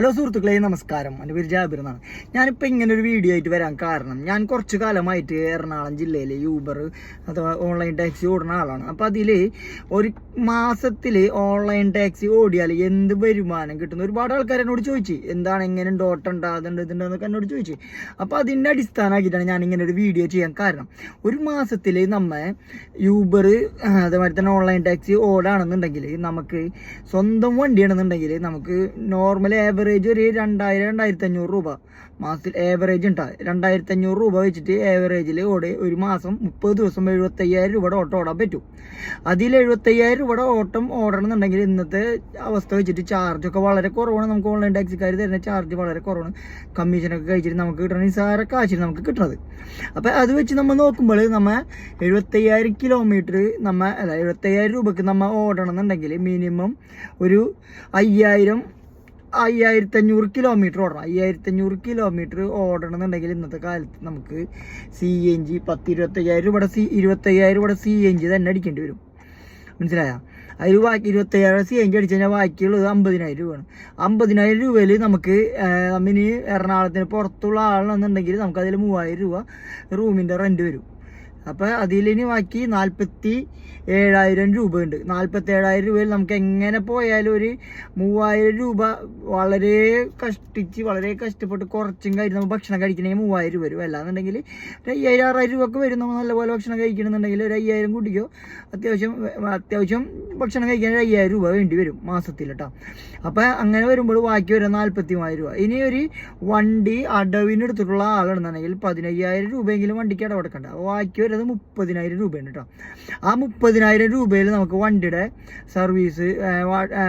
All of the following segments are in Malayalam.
ഹലോ സുഹൃത്തുക്കളെ നമസ്കാരം. എന്റെ പേര് ജാബിർ എന്നാണ്. ഞാനിപ്പോൾ ഇങ്ങനെ ഒരു വീഡിയോ ആയിട്ട് വരാൻ കാരണം ഞാൻ കുറച്ച് കാലമായിട്ട് എറണാകുളം ജില്ലയിലെ യൂബർ അഥവാ ഓൺലൈൻ ടാക്സി ഓടുന്ന ആളാണ്. അപ്പോൾ അതിൽ ഒരു മാസത്തിൽ ഓൺലൈൻ ടാക്സി ഓടിയാൽ എന്ത് വരുമാനം കിട്ടുന്ന? ഒരുപാട് ആൾക്കാർ എന്നോട് ചോദിച്ചു എന്താണ് എങ്ങനെ ഡോട്ടുണ്ട് അതുണ്ട് ഇതുണ്ട് എന്നൊക്കെ എന്നോട് ചോദിച്ചു. അപ്പോൾ അതിന്റെ അടിസ്ഥാനമാക്കിയിട്ടാണ് ഞാൻ ഇങ്ങനെ ഒരു വീഡിയോ ചെയ്യാൻ കാരണം. ഒരു മാസത്തിൽ നമ്മൾ യൂബർ അതേമാതിരി തന്നെ ഓൺലൈൻ ടാക്സി ഓടാണെന്നുണ്ടെങ്കിൽ നമുക്ക് സ്വന്തം വണ്ടിയാണെന്നുണ്ടെങ്കിൽ നമുക്ക് നോർമൽ ആവറേജ് ഒരു രണ്ടായിരം രണ്ടായിരത്തി അഞ്ഞൂറ് രൂപ. മാസത്തിൽ ആവറേജ് ഉണ്ടാവും രണ്ടായിരത്തി അഞ്ഞൂറ് രൂപ വെച്ചിട്ട് ആവറേജിൽ ഓടി ഒരു മാസം മുപ്പത് ദിവസം എഴുപത്തയ്യായിരം രൂപയുടെ ഓട്ടം ഓടാൻ പറ്റും. അതിൽ എഴുപത്തയ്യായിരം രൂപയുടെ ഓട്ടം ഓടണമെന്നുണ്ടെങ്കിൽ ഇന്നത്തെ അവസ്ഥ വെച്ചിട്ട് ചാർജൊക്കെ വളരെ കുറവാണ്. നമുക്ക് ഓൺലൈൻ ടാക്സിക്കാർ തരുന്ന ചാർജ് വളരെ കുറവാണ്. കമ്മീഷനൊക്കെ കഴിച്ചിട്ട് നമുക്ക് കിട്ടണ നിസ്സാര കാശിന് നമുക്ക് കിട്ടണത്. അപ്പോൾ അത് വെച്ച് നമ്മൾ നോക്കുമ്പോൾ നമ്മൾ എഴുപത്തയ്യായിരം കിലോമീറ്റർ നമ്മൾ അല്ല എഴുപത്തയ്യായിരം രൂപയ്ക്ക് നമ്മൾ ഓടണമെന്നുണ്ടെങ്കിൽ മിനിമം ഒരു അയ്യായിരം അയ്യായിരത്തി അഞ്ഞൂറ് കിലോമീറ്റർ ഓടണം. അയ്യായിരത്തി അഞ്ഞൂറ് കിലോമീറ്റർ ഓടണമെന്നുണ്ടെങ്കിൽ ഇന്നത്തെ കാലത്ത് നമുക്ക് സി എൻ ജി പത്ത് ഇരുപത്തയ്യായിരം രൂപയുടെ സി ഇരുപത്തയ്യായിരം രൂപയുടെ സി എൻ ജി തന്നെ അടിക്കേണ്ടി വരും. മനസ്സിലായ? അതിൽ ബാക്കി ഇരുപത്തയ്യായിരം സി എൻ ജി അടിച്ചു കഴിഞ്ഞാൽ ബാക്കിയുള്ളത് അമ്പതിനായിരം രൂപയാണ്. അമ്പതിനായിരം രൂപയിൽ നമുക്ക് നമ്മിനി എറണാകുളത്തിന് പുറത്തുള്ള ആളാണെന്നുണ്ടെങ്കിൽ നമുക്കതിൽ മൂവായിരം രൂപ റൂമിന്റെ റെന്റ് വരും. അപ്പോൾ അതിലിനി ബാക്കി നാൽപ്പത്തി ഏഴായിരം രൂപ ഉണ്ട് നാൽപ്പത്തി ഏഴായിരം രൂപയിൽ നമുക്ക് എങ്ങനെ പോയാലും ഒരു മൂവായിരം രൂപ വളരെ കഷ്ടിച്ച് വളരെ കഷ്ടപ്പെട്ട് കുറച്ചും കഴിഞ്ഞ് നമ്മൾ ഭക്ഷണം കഴിക്കണമെങ്കിൽ മൂവായിരം രൂപ വരും. അല്ലാന്നുണ്ടെങ്കിൽ ഒരു അയ്യായിരം ആറായിരം രൂപ ഒക്കെ വരും. നമ്മൾ നല്ലപോലെ ഭക്ഷണം കഴിക്കണമെന്നുണ്ടെങ്കിൽ ഒരു അയ്യായിരം കുടിക്കോ. അത്യാവശ്യം അത്യാവശ്യം ഭക്ഷണം കഴിക്കാൻ ഒരു അയ്യായിരം രൂപ വേണ്ടി വരും മാസത്തിൽ കേട്ടോ. അപ്പോൾ അങ്ങനെ വരുമ്പോൾ ബാക്കി വരുന്ന നാൽപ്പത്തി മൂവായിരം രൂപ. ഇനി ഒരു വണ്ടി അടവിന് എടുത്തിട്ടുള്ള ആളാണെന്നുണ്ടെങ്കിൽ പതിനയ്യായിരം രൂപയെങ്കിലും വണ്ടിക്ക് അടവെടുക്കണ്ട ബാക്കി വരുന്നത് മുപ്പതിനായിരം രൂപയാണ് കേട്ടോ. ആ മുപ്പതിനായിരം രൂപയിൽ നമുക്ക് വണ്ടിയുടെ സർവീസ്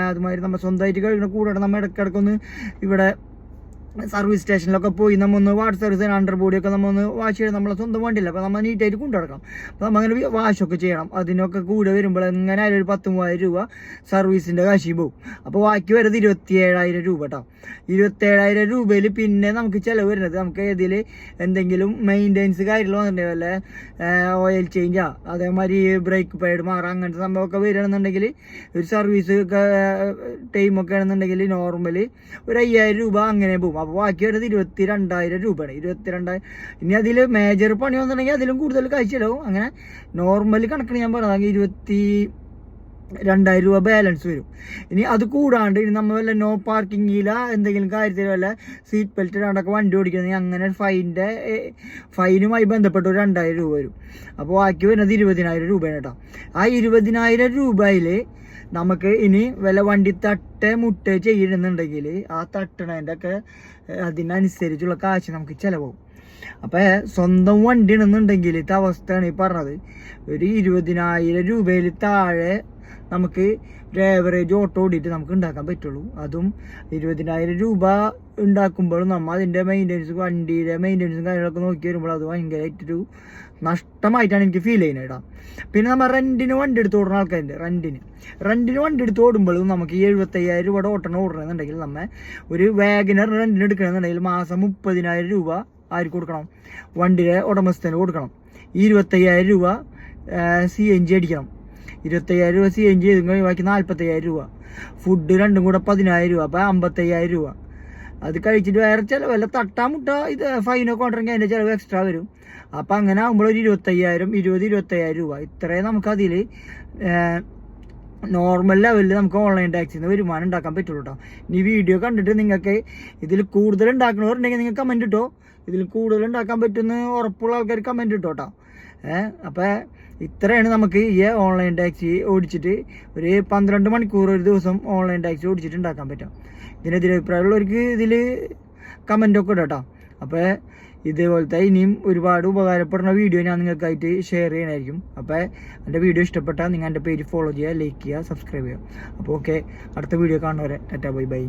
അതുമാതിരി നമ്മൾ സ്വന്തമായിട്ട് കഴിക്കുന്ന കൂടെ നമ്മൾ ഇടയ്ക്കിടയ്ക്കൊന്ന് ഇവിടെ സർവീസ് സ്റ്റേഷനിലൊക്കെ പോയി നമ്മൾ ഒന്ന് വാട്ടർ സർവീസ് അണ്ടർ ബോഡിയൊക്കെ നമ്മൾ ഒന്ന് വാഷ് ചെയ്യണം നമ്മളെ സ്വന്തം വണ്ടിയില്ല അപ്പോൾ നമ്മൾ നീറ്റായിട്ട് കൊണ്ടു നടക്കണം. അപ്പോൾ നമ്മൾ അങ്ങനെ വാഷൊക്കെ ചെയ്യണം. അതിനൊക്കെ കൂടെ വരുമ്പോൾ എങ്ങനെ ഒരു പത്ത് മൂവായിരം രൂപ സർവീസിന്റെ കാശി പോകും. അപ്പോൾ ബാക്കി വരുന്നത് ഇരുപത്തി ഏഴായിരം രൂപ കേട്ടോ ഇരുപത്തേഴായിരം രൂപയിൽ പിന്നെ നമുക്ക് ചിലവ് വരുന്നത് നമുക്ക് ഇതിൽ എന്തെങ്കിലും മെയിന്റെനൻസ് കാര്യങ്ങൾ വന്നിട്ടുണ്ടെങ്കിൽ ഓയിൽ ചേഞ്ചാ അതേമാതിരി ബ്രേക്ക് പാഡ് മാറാം അങ്ങനത്തെ സംഭവമൊക്കെ വരികയാണെന്നുണ്ടെങ്കിൽ ഒരു സർവീസ് ടൈമൊക്കെ ആണെന്നുണ്ടെങ്കിൽ നോർമലി ഒരു അയ്യായിരം രൂപ അങ്ങനെ പോകും. അപ്പോൾ ബാക്കി വരുന്നത് ഇരുപത്തി രണ്ടായിരം രൂപയാണ്. ഇരുപത്തി രണ്ടായിരം ഇനി അതിൽ മേജർ പണി വന്നിട്ടുണ്ടെങ്കിൽ അതിലും കൂടുതൽ കഴിച്ചിലാവും. അങ്ങനെ നോർമലി കണക്കിന് ഞാൻ പറഞ്ഞത് ഇരുപത്തി രണ്ടായിരം രൂപ ബാലൻസ് വരും. ഇനി അത് കൂടാണ്ട് ഇനി നമ്മൾ വല്ല നോ പാർക്കിങ്ങില്ല എന്തെങ്കിലും കാര്യത്തിൽ വല്ല സീറ്റ് ബെൽറ്റ് ഇടാണ്ടൊക്കെ വണ്ടി ഓടിക്കണമെങ്കിൽ അങ്ങനെ ഫൈന്റെ ഫൈനുമായി ബന്ധപ്പെട്ട് ഒരു രണ്ടായിരം രൂപ വരും. അപ്പോൾ ബാക്കി വരുന്നത് ഇരുപതിനായിരം രൂപയാണ് കേട്ടോ. ആ ഇരുപതിനായിരം രൂപയിൽ നമുക്ക് ഇനി വില വണ്ടി തട്ട് മുട്ട് ചെയ്യണമെന്നുണ്ടെങ്കിൽ ആ തട്ടണതിന്റെ ഒക്കെ അതിനനുസരിച്ചുള്ള കാശ് നമുക്ക് ചിലവാകും. അപ്പോൾ സ്വന്തം വണ്ടി ആണെന്നുണ്ടെങ്കിൽ ഇത്തെ അവസ്ഥയാണ് ഈ പറഞ്ഞത്. ഒരു ഇരുപതിനായിരം രൂപയിൽ താഴെ നമുക്ക് ഒരു ആവറേജ് ഓട്ടോ ഓടിയിട്ട് നമുക്ക് ഉണ്ടാക്കാൻ പറ്റുള്ളൂ. അതും ഇരുപതിനായിരം രൂപ ഉണ്ടാക്കുമ്പോഴും നമ്മൾ അതിന്റെ മെയിന്റെനൻസ് വണ്ടിയുടെ മെയിന്റെനൻസും കാര്യങ്ങളൊക്കെ നോക്കി വരുമ്പോൾ അത് ഭയങ്കരമായിട്ടൊരു നഷ്ടമായിട്ടാണ് എനിക്ക് ഫീൽ ചെയ്യുന്നത് കേട്ടോ. പിന്നെ നമ്മൾ റെന്റിന് വണ്ടി എടുത്ത് ഓടുന്ന ആൾക്കാരുണ്ട് റെന്റിന് റെന്റിന് വണ്ടി എടുത്ത് ഓടുമ്പോഴും നമുക്ക് ഈ എഴുപത്തയ്യായിരം രൂപയുടെ ഓട്ടണം ഓടണമെന്നുണ്ടെങ്കിൽ നമ്മൾ ഒരു വാഗനർ റെന്റിന് എടുക്കണമെന്നുണ്ടെങ്കിൽ മാസം മുപ്പതിനായിരം രൂപ ആർക്ക് കൊടുക്കണം? വണ്ടിയുടെ ഉടമസ്ഥന് കൊടുക്കണം. ഈ ഇരുപത്തയ്യായിരം രൂപ സി എൻ ജി അടിക്കണം. ഇരുപത്തയ്യായിരം രൂപ സി എൻ ജി ചെയ്തു കഴിഞ്ഞാൽ ബാക്കി നാൽപ്പത്തയ്യായിരം രൂപ. ഫുഡ് രണ്ടും കൂടെ പതിനായിരം രൂപ അപ്പോൾ അമ്പത്തയ്യായിരം രൂപ. അത് കഴിച്ചിട്ട് വേറെ ചിലവല്ല തട്ടാ മുട്ട ഇത് ഫൈനൊക്കെ ഉണ്ടെങ്കിൽ അതിന്റെ ചിലവ് എക്സ്ട്രാ വരും. അപ്പം അങ്ങനെ ആകുമ്പോൾ ഒരു ഇരുപത്തയ്യായിരം ഇരുപത് ഇരുപത്തയ്യായിരം രൂപ. ഇത്രയും നമുക്കതിൽ നോർമൽ ലെവലിൽ നമുക്ക് ഓൺലൈൻ ടാക്സിൽ നിന്ന് വരുമാനം ഉണ്ടാക്കാൻ പറ്റുള്ളൂ കേട്ടോ ഇനി വീഡിയോ കണ്ടിട്ട് നിങ്ങൾക്ക് ഇതിൽ കൂടുതൽ ഉണ്ടാക്കണവരുണ്ടെങ്കിൽ നിങ്ങൾ കമന്റ് ഇട്ടോ. ഇതിൽ കൂടുതൽ ഉണ്ടാക്കാൻ പറ്റുമെന്ന് ഉറപ്പുള്ള ആൾക്കാർ കമന്റ് ഇട്ടോ കേട്ടോ ഏഹ് അപ്പോൾ ഇത്രയാണ് നമുക്ക് ഈ ഓൺലൈൻ ടാക്സി ഓടിച്ചിട്ട് ഒരു പന്ത്രണ്ട് മണിക്കൂർ ഒരു ദിവസം ഓൺലൈൻ ടാക്സി ഓടിച്ചിട്ട് ഉണ്ടാക്കാൻ പറ്റും. ഇതിനെതിരെ അഭിപ്രായമുള്ളവർക്ക് ഇതിൽ കമന്റൊക്കെ ഇടാം കേട്ടോ അപ്പോൾ ഇതേപോലത്തെ ഇനിയും ഒരുപാട് ഉപകാരപ്പെടുന്ന വീഡിയോ ഞാൻ നിങ്ങൾക്കായിട്ട് ഷെയർ ചെയ്യണമായിരിക്കും അപ്പോൾ എന്റെ വീഡിയോ ഇഷ്ടപ്പെട്ടാൽ നിങ്ങൾ എന്റെ പേജ് ഫോളോ ചെയ്യുക ലൈക്ക് ചെയ്യുക സബ്സ്ക്രൈബ് ചെയ്യുക. അപ്പോൾ ഓക്കെ അടുത്ത വീഡിയോ കാണുന്നവരെ ടാറ്റാ ബൈ ബൈ